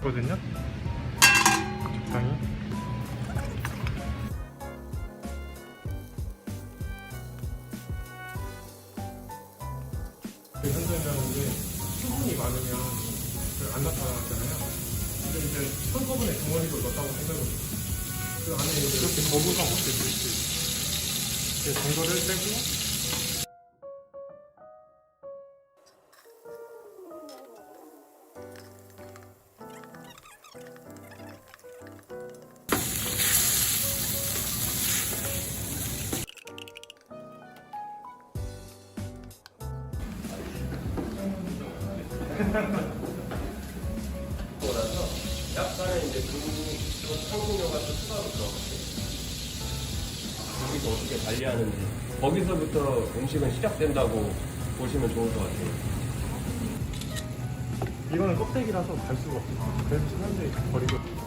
있거든요. 적당히. 현대라는 게 수분이 많으면 그안 나타나잖아요. 근데 이제 한꺼번에 덩어리로 넣었다고 생각을 해요. 그 안에 이렇게 거부감 없게 될수 있어요. 이제 전거를 빼고 거라서 약간의 이제 중국 한국료가 좀 추가로 들어갔어요. 거기서 어떻게 관리하는지 거기서부터 음식은 시작된다고 보시면 좋을 것 같아요. 이거는 껍데기라서 갈 수가 없어요. 그래서 사람들이 다 버리고.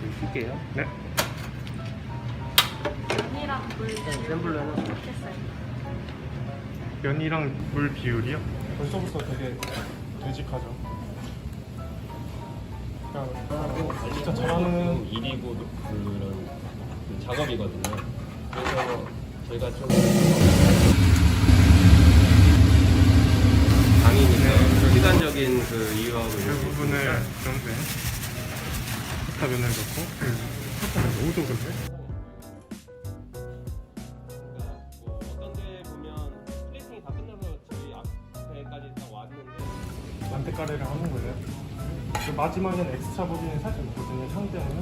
그래서 쉴게요. 네. 면이랑 물 센 불로 해놓을게요. 이렇게 써요. 면이랑 물 비율이요? 벌써부터 되게 되직하죠. 그러니까 진짜 잘하는 일이고 그런 그 작업이거든요. 그래서 저희가 좀 당이니까 시간적인 그 이유하고 그 이런 부분을 좀 네. 스타 면을 넣고 스타 면 너무 적은데? 뭐 어떤 데 보면 플레이팅이 다 끝나서 저희 앞에까지 딱 왔는데 만테카레를 하는 거예요. 그 마지막엔 엑스트라 버진이 살짝 있거든요. 향 때문에.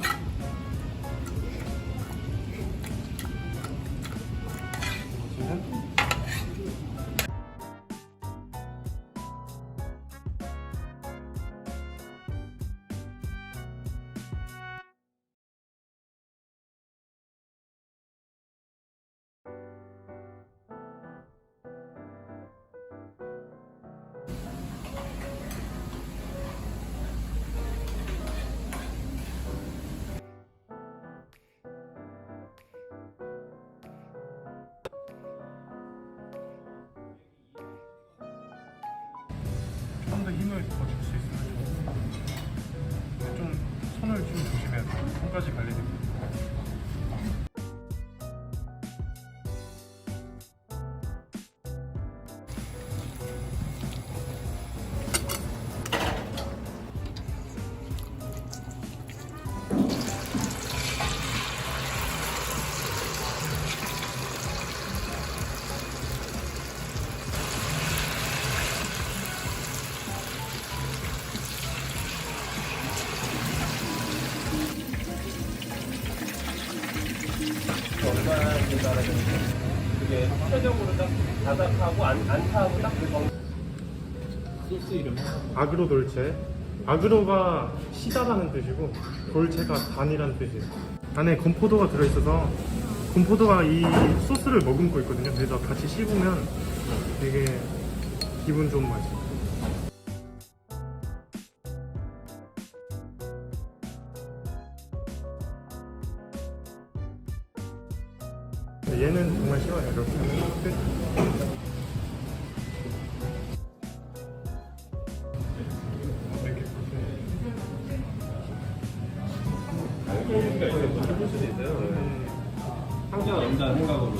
좀더 힘을 더줄수 있으면 좋고 근데 좀 손을 좀 조심해야 돼요. 손까지 얼 그게 최적으로 딱 바닥하고 안, 안타하고 딱그 정도 소스 이름 아그로 돌체. 아그로가 시다라는 뜻이고 돌체가 단이라는 뜻이에요. 안에 건포도가 들어있어서 건포도가 이 소스를 머금고 있거든요. 그래서 같이 씹으면 되게 기분 좋은 맛이에요 얘는 정말 쉬워요. 이렇게 하면 끝. 이렇게 보세요. 해볼 수도 있어요. 항상 연다 생각으로